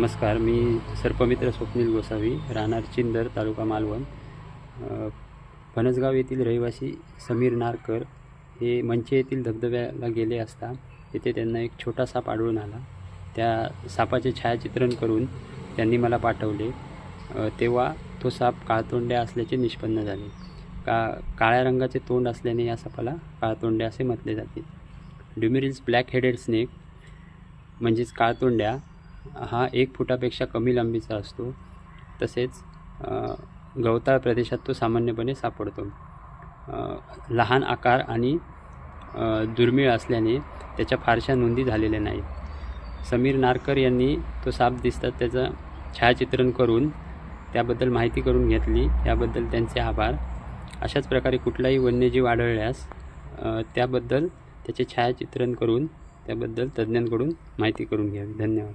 नमस्कार मी सर्पमित्र स्वप्नील गोसावी राहणार चिंदर तालुका मालवण. फणसगाव येथील रहिवासी समीर नारकर हे मंचे येथील धबधब्याला गेले असता तिथे त्यांना एक छोटा साप आढळून आला. त्या सापाचे छायाचित्रण करून त्यांनी मला पाठवले. तेव्हा तो साप काळतोंड्या असल्याचे निष्पन्न झाले. का काळ्या रंगाचे तोंड असल्याने या सापाला काळतोंड्या असे म्हटले जाते. ड्युमिरिल्स ब्लॅक हेडेड स्नेक म्हणजेच काळतोंड्या हा एक फुटापेक्षा कमी लांबीचा असतो. तसेच गवताळ प्रदेशात तो सामान्यपणे सापडतो. लहान आकार आणि दुर्मिळ असल्याने त्याच्या फारशा नोंदी झालेल्या नाहीत. समीर नारकर यांनी तो साप दिसतात त्याचं छायाचित्रण करून त्याबद्दल माहिती करून घेतली. याबद्दल त्यांचे आभार. अशाच प्रकारे कुठलाही वन्यजीव आढळल्यास त्याबद्दल त्याचे छायाचित्रण करून त्याबद्दल तज्ज्ञांकडून माहिती करून घ्यावी. धन्यवाद.